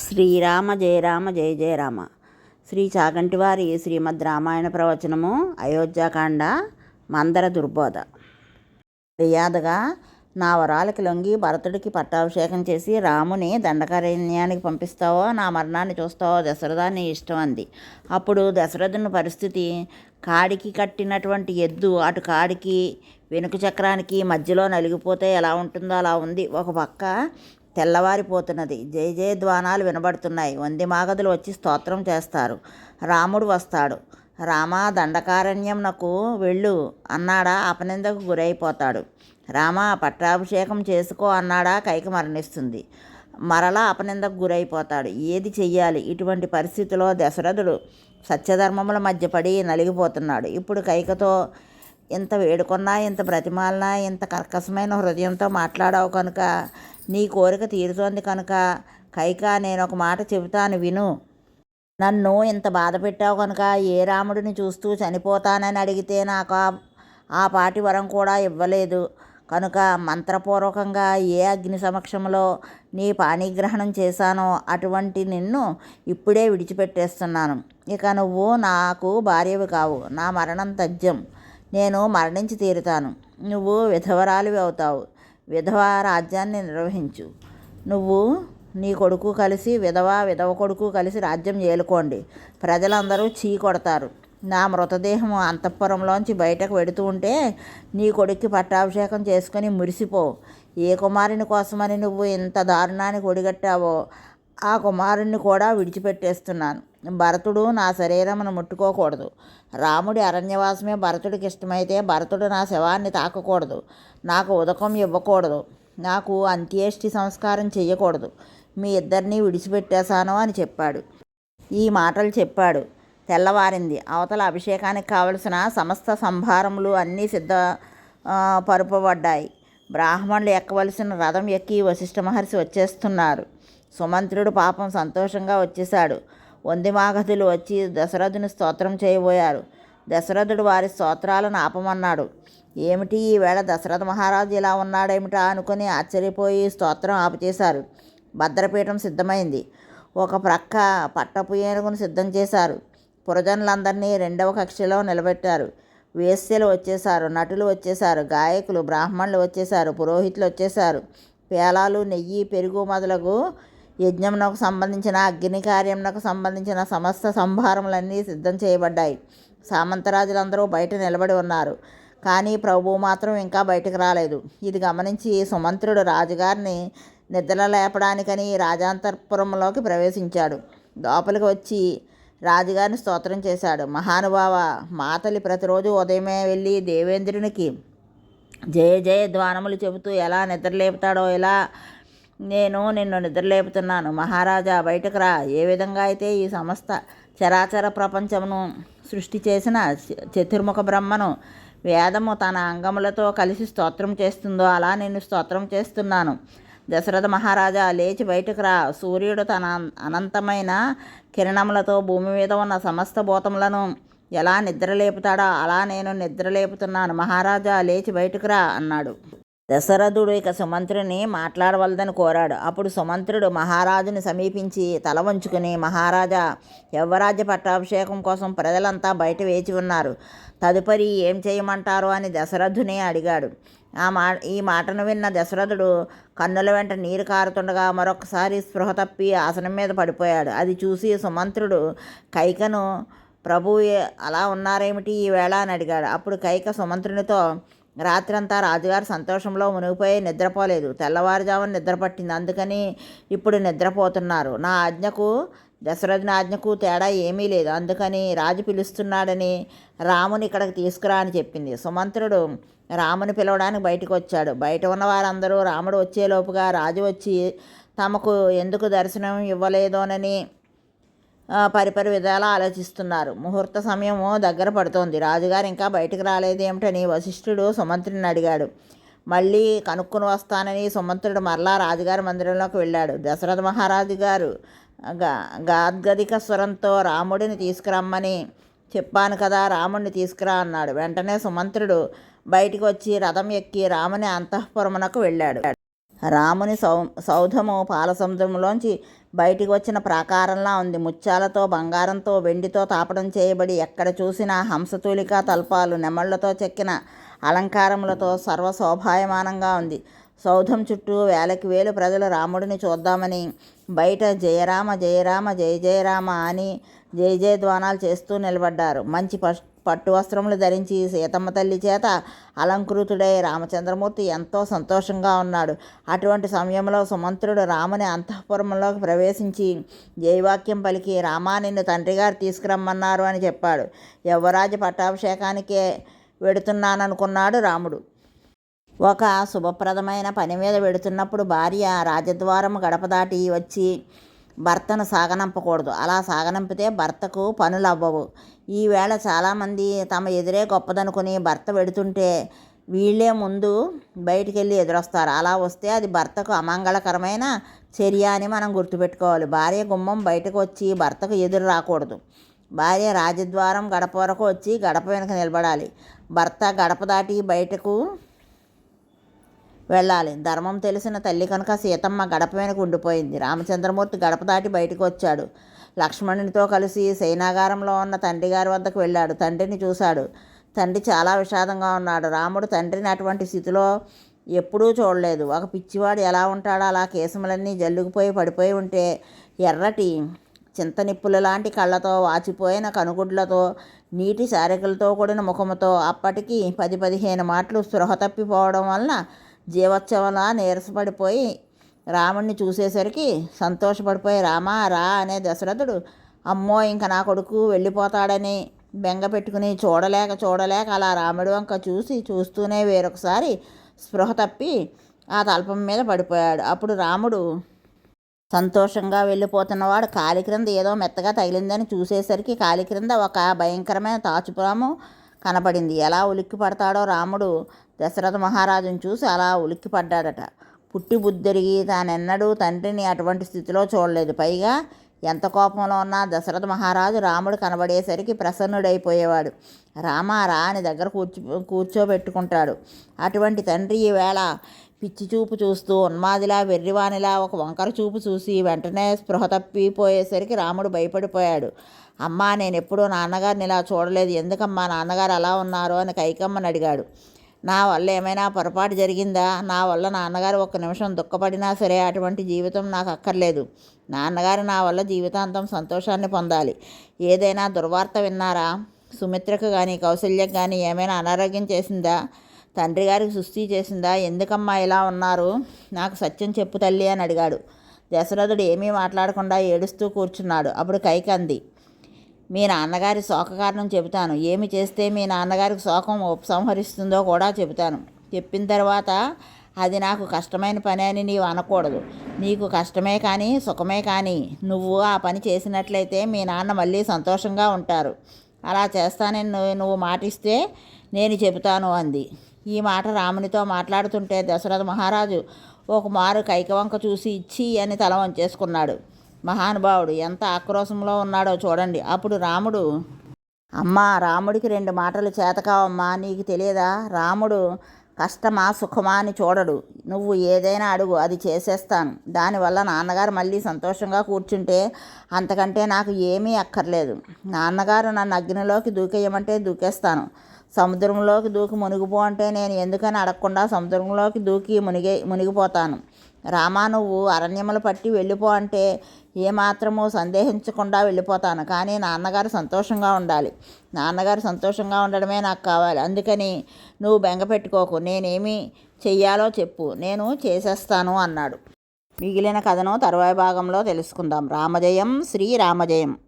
శ్రీరామ జయ రామ జయ జయ రామ. శ్రీ చాగంటివారి శ్రీమద్ రామాయణ ప్రవచనము అయోధ్యాకాండ మందర దుర్బోధ. మర్యాదగా నా వరాలకి లొంగి భరతుడికి పట్టాభిషేకం చేసి రాముని దండకారణ్యానికి పంపిస్తావో నా మరణాన్ని చూస్తావో దశరథ నీ ఇష్టం అంది. అప్పుడు దశరథుని పరిస్థితి కాడికి కట్టినటువంటి ఎద్దు అటు కాడికి వెనుక చక్రానికి మధ్యలో నలిగిపోతే ఎలా ఉంటుందో అలా ఉంది. ఒక పక్క తెల్లవారిపోతున్నది. జయ జయ ధ్వానాలు వినబడుతున్నాయి. వంది మాగదులు వచ్చి స్తోత్రం చేస్తారు. రాముడు వస్తాడు. రామ దండకారణ్యంనకు వెళ్ళు అన్నాడా అపనిందకు గురైపోతాడు. రామ పట్టాభిషేకం చేసుకో అన్నాడా కైకి మరణిస్తుంది. మరలా అపనిందకు గురైపోతాడు. ఏది చెయ్యాలి? ఇటువంటి పరిస్థితిలో దశరథుడు సత్యధర్మముల మధ్య పడి నలిగిపోతున్నాడు. ఇప్పుడు కైకతో ఇంత వేడుకున్నా ఇంత బ్రతిమాలనా ఇంత కర్కశమైన హృదయంతో మాట్లాడావు కనుక నీ కోరిక తీరుతోంది కనుక కైక నేను ఒక మాట చెబుతాను విను. నన్ను ఇంత బాధ పెట్టావు కనుక ఏ రాముడిని చూస్తూ చనిపోతానని అడిగితే నాకు ఆ- ఆ పాటి వరం కూడా ఇవ్వలేదు. కనుక మంత్రపూర్వకంగా ఏ అగ్ని సమక్షంలో నీ పాణిగ్రహణం చేశానో అటువంటి నిన్ను ఇప్పుడే విడిచిపెట్టేస్తున్నాను. ఇక నువ్వు నాకు భార్యవి కావు నా మరణం తథ్యం నేను మరణించి తీరుతాను. నువ్వు విధవరాలివి అవుతావు. విధవ రాజ్యాన్ని నిర్వహించు. నువ్వు నీ కొడుకు కలిసి విధవ విధవ కొడుకు కలిసి రాజ్యం ఏలుకోండి. ప్రజలందరూ చీ కొడతారు. నా మృతదేహం అంతఃపురంలోంచి బయటకు వెడుతూ ఉంటే నీ కొడుక్కి పట్టాభిషేకం చేసుకొని మురిసిపో. ఏ కుమారుని కోసమని నువ్వు ఇంత దారుణానికి ఒడిగట్టావో ఆ కుమారుణ్ణి కూడా విడిచిపెట్టేస్తున్నాను. భరతుడు నా శరీరమును ముట్టుకోకూడదు. రాముడి అరణ్యవాసమే భరతుడికి ఇష్టమైతే భరతుడు నా శవాన్ని తాకకూడదు. నాకు ఉదకం ఇవ్వకూడదు. నాకు అంత్యేష్టి సంస్కారం చేయకూడదు మీ ఇద్దరినీ విడిచిపెట్టేశాను అని చెప్పాడు. ఈ మాటలు చెప్పాడు. తెల్లవారింది. అవతల అభిషేకానికి కావలసిన సమస్త సంభారములు అన్నీ సిద్ధ పరుపబడ్డాయి. బ్రాహ్మణులు ఎక్కవలసిన రథం ఎక్కి వశిష్ఠ మహర్షి వచ్చేస్తున్నారు. సుమంత్రుడు పాపం సంతోషంగా వచ్చేశాడు. వందిమాగధులు వచ్చి దశరథుని స్తోత్రం చేయబోయారు. దశరథుడు వారి స్తోత్రాలను ఆపమన్నాడు. ఏమిటి ఈవేళ దశరథ మహారాజు ఇలా ఉన్నాడేమిటా అనుకుని ఆశ్చర్యపోయి స్తోత్రం ఆపుచేశారు. భద్రపీఠం సిద్ధమైంది. ఒక ప్రక్క పట్టపు ఏనుగును సిద్ధం చేశారు. పురజనులందరినీ రెండవ కక్షలో నిలబెట్టారు. వేశ్యలు వచ్చేశారు నటులు వచ్చేశారు గాయకులు బ్రాహ్మణులు వచ్చేశారు పురోహితులు వచ్చేశారు. పేలాలు నెయ్యి పెరుగు మొదలగు యజ్ఞమునకు సంబంధించిన అగ్ని కార్యమునకు సంబంధించిన సమస్త సంభారములన్నీ సిద్ధం చేయబడ్డాయి. సామంతరాజులందరూ బయట నిలబడి ఉన్నారు. కానీ ప్రభువు మాత్రం ఇంకా బయటకు రాలేదు. ఇది గమనించి సుమంత్రుడు రాజుగారిని నిద్ర లేపడానికని రాజాంతర్పురంలోకి ప్రవేశించాడు. లోపలికి వచ్చి రాజుగారిని స్తోత్రం చేశాడు. మహానుభావ మాతలి ప్రతిరోజు ఉదయమే వెళ్ళి దేవేంద్రునికి జయ జయ ధ్వానములు చెబుతూ ఎలా నిద్రలేపుతాడో ఎలా నేను నిన్ను నిద్రలేపుతున్నాను మహారాజా బయటకు రా. ఏ విధంగా అయితే ఈ సమస్త చరాచర ప్రపంచమును సృష్టి చేసిన చతుర్ముఖ బ్రహ్మను వేదము తన అంగములతో కలిసి స్తోత్రం చేస్తుందో అలా నేను స్తోత్రం చేస్తున్నాను. దశరథ మహారాజా లేచి బయటకు రా. సూర్యుడు తన అనంతమైన కిరణములతో భూమి మీద ఉన్న సమస్త భూతములను ఎలా నిద్రలేపుతాడో అలా నేను నిద్రలేపుతున్నాను మహారాజా లేచి బయటకు రా అన్నాడు. దశరథుడు ఇక సుమంత్రుని మాట్లాడవలదని కోరాడు. అప్పుడు సుమంత్రుడు మహారాజుని సమీపించి తల వంచుకుని మహారాజా యవ్వరాజ్య పట్టాభిషేకం కోసం ప్రజలంతా బయట వేచి ఉన్నారు. తదుపరి ఏం చేయమంటారు? అని దశరథుని అడిగాడు. ఆ మా ఈ మాటను విన్న దశరథుడు కన్నుల వెంట నీరు కారుతుండగా మరొకసారి స్పృహ తప్పి ఆసనం మీద పడిపోయాడు. అది చూసి సుమంత్రుడు కైకను ప్రభు అలా ఉన్నారేమిటి ఈ వేళ? అని అడిగాడు. అప్పుడు కైక సుమంత్రునితో రాత్రంతా రాజుగారు సంతోషంలో మునిగిపోయి నిద్రపోలేదు. తెల్లవారుజామున నిద్ర పట్టింది అందుకని ఇప్పుడు నిద్రపోతున్నారు. నా ఆజ్ఞకు దశరథుని ఆజ్ఞకు తేడా ఏమీ లేదు. అందుకని రాజు పిలుస్తున్నాడని రాముని ఇక్కడికి తీసుకురా అని చెప్పింది. సుమంత్రుడు రాముని పిలవడానికి బయటకు వచ్చాడు. బయట ఉన్న వారందరూ రాముడు వచ్చేలోపుగా రాజు వచ్చి తమకు ఎందుకు దర్శనం ఇవ్వలేదోనని పరిపరి విధాలా ఆలోచిస్తున్నారు. ముహూర్త సమయము దగ్గర పడుతోంది. రాజుగారు ఇంకా బయటకు రాలేదేమిటని వశిష్ఠుడు సుమంత్రుని అడిగాడు. మళ్ళీ కనుక్కుని వస్తానని సుమంత్రుడు మరలా రాజుగారి మందిరంలోకి వెళ్ళాడు. దశరథ మహారాజు గారు గా గాద్గదిక స్వరంతో రాముడిని తీసుకురమ్మని చెప్పాను కదా రాముడిని తీసుకురా అన్నాడు. వెంటనే సుమంత్రుడు బయటికి వచ్చి రథం ఎక్కి రాముని అంతఃపురమునకు వెళ్ళాడు. రాముని సౌ సౌధము పాలసముద్రంలోంచి బయటికి వచ్చిన ప్రాకారంలా ఉంది. ముత్యాలతో బంగారంతో వెండితో తాపడం చేయబడి ఎక్కడ చూసినా హంసతూలిక తల్పాలు నెమళ్ళతో చెక్కిన అలంకారములతో సర్వశోభాయమానంగా ఉంది. సౌధం చుట్టూ వేలకి వేలు ప్రజలు రాముడిని చూద్దామని బయట జయరామ జయరామ జయ జయరామ అని జయ జయధ్వానాలు చేస్తూ నిలబడ్డారు. మంచి పట్టు వస్త్రములు ధరించి సీతమ్మ తల్లి చేత అలంకృతుడై రామచంద్రమూర్తి ఎంతో సంతోషంగా ఉన్నాడు. అటువంటి సమయంలో సుమంత్రుడు రాముని అంతఃపురంలోకి ప్రవేశించి జైవాక్యం పలికి రామా నిన్ను తండ్రి గారు తీసుకురమ్మన్నారు అని చెప్పాడు. యువరాజు పట్టాభిషేకానికే వెడుతున్నాననుకున్నాడు రాముడు. ఒక శుభప్రదమైన పని మీద వెడుతున్నప్పుడు భార్య రాజద్వారం గడప దాటి వచ్చి భర్తను సాగనంపకూడదు. అలా సాగనంపితే భర్తకు పనులు అవ్వవు ఈవేళ చాలామంది తమ ఎదురే గొప్పదనుకుని భర్త వెడుతుంటే వీళ్ళే ముందు బయటికి వెళ్ళి ఎదురొస్తారు. అలా వస్తే అది భర్తకు అమంగళకరమైన చర్య అని మనం గుర్తుపెట్టుకోవాలి. భార్య గుమ్మం బయటకు వచ్చి భర్తకు ఎదురు రాకూడదు. భార్య రాజద్వారం గడప వరకు వచ్చి గడప వెనక నిలబడాలి. భర్త గడప దాటి బయటకు వెళ్ళాలి. ధర్మం తెలిసిన తల్లి కనుక సీతమ్మ గడప వెనుక ఉండిపోయింది. రామచంద్రమూర్తి గడప దాటి బయటకు వచ్చాడు. లక్ష్మణునితో కలిసి సైనాగారంలో ఉన్న తండ్రి గారి వద్దకు వెళ్ళాడు. తండ్రిని చూశాడు. తండ్రి చాలా విషాదంగా ఉన్నాడు. రాముడు తండ్రిని అటువంటి స్థితిలో ఎప్పుడూ చూడలేదు. ఒక పిచ్చివాడు ఎలా ఉంటాడో అలా కేశములన్నీ జల్లుకుపోయి పడిపోయి ఉంటే ఎర్రటి చింతనిప్పుల లాంటి కళ్ళతో వాచిపోయిన కనుగుడ్లతో నీటి సారికలతో కూడిన ముఖముతో అప్పటికి పది పదిహేను మాటలు స్పృహ తప్పిపోవడం వలన జీవోత్సవంలా నీరసపడిపోయి రాముణ్ణి చూసేసరికి సంతోషపడిపోయి రామా రా అనే దశరథుడు అమ్మో ఇంక నా కొడుకు వెళ్ళిపోతాడని బెంగ పెట్టుకుని చూడలేక చూడలేక అలా రాముడి వంక చూసి చూస్తూనే వేరొకసారి స్పృహ తప్పి ఆ తల్పం మీద పడిపోయాడు. అప్పుడు రాముడు సంతోషంగా వెళ్ళిపోతున్నవాడు కాలి క్రింద ఏదో మెత్తగా తగిలిందని చూసేసరికి కాలి క్రింద ఒక భయంకరమైన తాచుపురము కనపడింది. ఎలా ఉలిక్కి పడతాడో రాముడు దశరథ మహారాజును చూసి అలా ఉలిక్కి పడ్డాడట పుట్టి బుద్ధిరిగి తానెన్నడూ తండ్రిని అటువంటి స్థితిలో చూడలేదు. పైగా ఎంత కోపంలో ఉన్నా దశరథ మహారాజు రాముడు కనబడేసరికి ప్రసన్నుడైపోయేవాడు. రామా రా అని దగ్గర కూర్చో కూర్చోబెట్టుకుంటాడు. అటువంటి తండ్రి ఈవేళ పిచ్చి చూపు చూస్తూ ఉన్మాదిలా వెర్రివానిలా ఒక వంకర చూపు చూసి వెంటనే స్పృహ తప్పిపోయేసరికి రాముడు భయపడిపోయాడు. అమ్మా నేను ఎప్పుడూ నాన్నగారిని ఇలా చూడలేదు. ఎందుకమ్మా నాన్నగారు అలా ఉన్నారు అని కైకమ్మని అడిగాడు. నా వల్ల ఏమైనా పొరపాటు జరిగిందా? నా వల్ల నాన్నగారు ఒక్క నిమిషం దుఃఖపడినా సరే అటువంటి జీవితం నాకు అక్కర్లేదు. నాన్నగారు నా వల్ల జీవితాంతం సంతోషాన్ని పొందాలి. ఏదైనా దుర్వార్త విన్నారా? సుమిత్రకు కానీ కౌశల్యకు కానీ ఏమైనా అనారోగ్యం చేసిందా? తండ్రి గారికి సుస్థి చేసిందా? ఎందుకమ్మా ఇలా ఉన్నారు? నాకు సత్యం చెప్పు తల్లి అని అడిగాడు. దశరథుడు ఏమీ మాట్లాడకుండా ఏడుస్తూ కూర్చున్నాడు. అప్పుడు కైకంది మీ నాన్నగారి శోక కారణం చెబుతాను. ఏమి చేస్తే మీ నాన్నగారికి శోకం ఉపసంహరిస్తుందో కూడా చెబుతాను. చెప్పిన తర్వాత అది నాకు కష్టమైన పని అని నీవు అనకూడదు. నీకు కష్టమే కానీ సుఖమే కానీ నువ్వు ఆ పని చేసినట్లయితే మీ నాన్న మళ్ళీ సంతోషంగా ఉంటారు. అలా చేస్తానని నువ్వు మాటిస్తే నేను చెబుతాను అంది. ఈ మాట రామునితో మాట్లాడుతుంటే దశరథ మహారాజు ఒక మారు కైకవంక చూసి ఇచ్చి అని తల వంచేసుకున్నాడు. మహానుభావుడు ఎంత ఆక్రోశంలో ఉన్నాడో చూడండి. అప్పుడు రాముడు అమ్మా రాముడికి రెండు మాటలు చేతకావమ్మా నీకు తెలియదా? రాముడు కష్టమా సుఖమా అని చూడడు. నువ్వు ఏదైనా అడుగు అది చేసేస్తాను. దానివల్ల నాన్నగారు మళ్ళీ సంతోషంగా కూర్చుంటే అంతకంటే నాకు ఏమీ అక్కర్లేదు. నాన్నగారు నన్ను అగ్నిలోకి దూకేయమంటే దూకేస్తాను. సముద్రంలోకి దూకి మునిగిపో అంటే నేను ఎందుకని అడగకుండా సముద్రంలోకి దూకి మునిగే మునిగిపోతాను. రామా నువ్వు అరణ్యములు పట్టి వెళ్ళిపో అంటే ఏమాత్రమూ సందేహించకుండా వెళ్ళిపోతాను. కానీ నాన్నగారు సంతోషంగా ఉండాలి. నాన్నగారు సంతోషంగా ఉండడమే నాకు కావాలి. అందుకని నువ్వు బెంగ పెట్టుకోకు. నేనేమి చెయ్యాలో చెప్పు. నేను చేసేస్తాను అన్నాడు. మిగిలిన కథను తరువాయి భాగంలో తెలుసుకుందాం. రామజయం శ్రీ రామజయం